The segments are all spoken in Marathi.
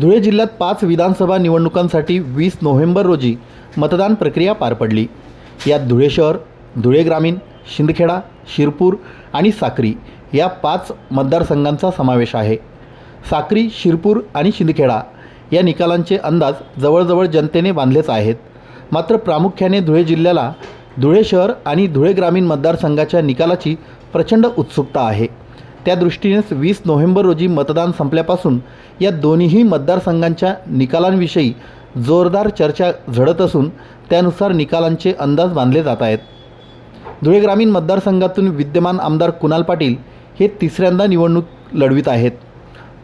धुळे जिल्ह्यात पाच विधानसभा निवडणुकांसाठी वीस नोव्हेंबर रोजी मतदान प्रक्रिया पार पडली. यात धुळे शहर धुळे ग्रामीण शिंदखेडा शिरपूर आणि साक्री या पाच मतदारसंघांचा समावेश आहे. साक्री शिरपूर आणि शिंदखेडा या निकालांचे अंदाज जवळजवळ जनतेने बांधलेच आहेत. मात्र प्रामुख्याने धुळे जिल्ह्याला धुळे शहर आणि धुळे ग्रामीण मतदारसंघाच्या निकालाची प्रचंड उत्सुकता आहे. त्या दृष्टीनेच वीस नोव्हेंबर रोजी मतदान संपल्यापासून या दोन्हीही मतदारसंघांच्या निकालांविषयी जोरदार चर्चा झडत असून त्यानुसार निकालांचे अंदाज बांधले जात आहेत. धुळे ग्रामीण मतदारसंघातून विद्यमान आमदार कुणाल पाटील हे तिसऱ्यांदा निवडणूक लढवित आहेत.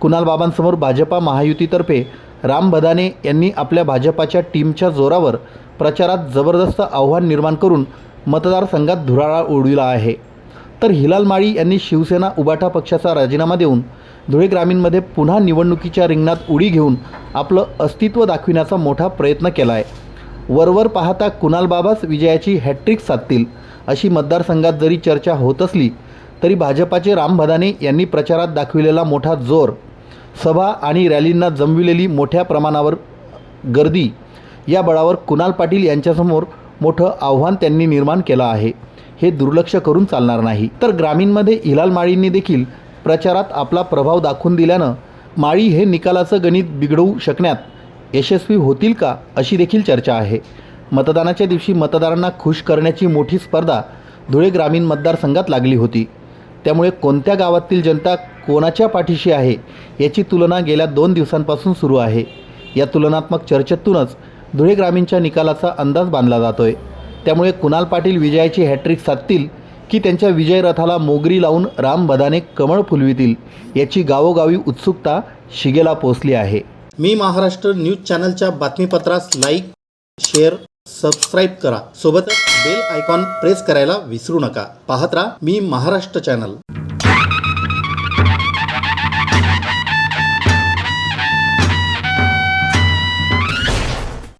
कुणाल बाबांसमोर भाजपा महायुतीतर्फे राम भदाने यांनी आपल्या भाजपाच्या टीमच्या जोरावर प्रचारात जबरदस्त आव्हान निर्माण करून मतदारसंघात धुराळा उडविला आहे. तर हिलाल माळी यांनी शिवसेना उबाठा पक्षाचा राजीनामा देऊन धुळे ग्रामीणमध्ये पुन्हा निवडणुकीच्या रिंगणात उडी घेऊन आपलं अस्तित्व दाखविण्याचा मोठा प्रयत्न केला आहे वरवर पाहता कुणाल बाबाच विजयाची हॅट्रिक साधतील अशी मतदारसंघात जरी चर्चा होत असली तरी भाजपाचे राम भदाने यांनी प्रचारात दाखविलेला मोठा जोर सभा आणि रॅलींना जमविलेली मोठ्या प्रमाणावर गर्दी या बळावर कुणाल पाटील यांच्यासमोर मोठं आव्हान त्यांनी निर्माण केलं आहे. हे दुर्लक्ष करून चालणार नाही. तर ग्रामीणमध्ये हिलाल माळींनी देखील प्रचारात आपला प्रभाव दाखवून दिल्यानं माळी हे निकालाचं गणित बिघडवू शकण्यात यशस्वी होतील का अशी देखील चर्चा आहे. मतदानाच्या दिवशी मतदारांना खुश करण्याची मोठी स्पर्धा धुळे ग्रामीण मतदारसंघात लागली होती. त्यामुळे कोणत्या गावातील जनता कोणाच्या पाठीशी आहे याची तुलना गेल्या दोन दिवसांपासून सुरू आहे. या तुलनात्मक चर्चेतूनच धुळे ग्रामीणच्या निकालाचा अंदाज बांधला जातोय. त्यामुळे कुणाल पाटील विजयाची हॅट्रिक साधतील की त्यांच्या विजयरथाला मोगरी लावून राम बदाने कमळ फुलवितील याची गावोगावी उत्सुकता शिगेला पोचली आहे. मी महाराष्ट्र न्यूज चॅनलच्या बातमीपत्रास लाईक शेअर सबस्क्राईब करा. सोबतच बेल आयकॉन प्रेस करायला विसरू नका. पाहत राहा मी महाराष्ट्र चॅनल.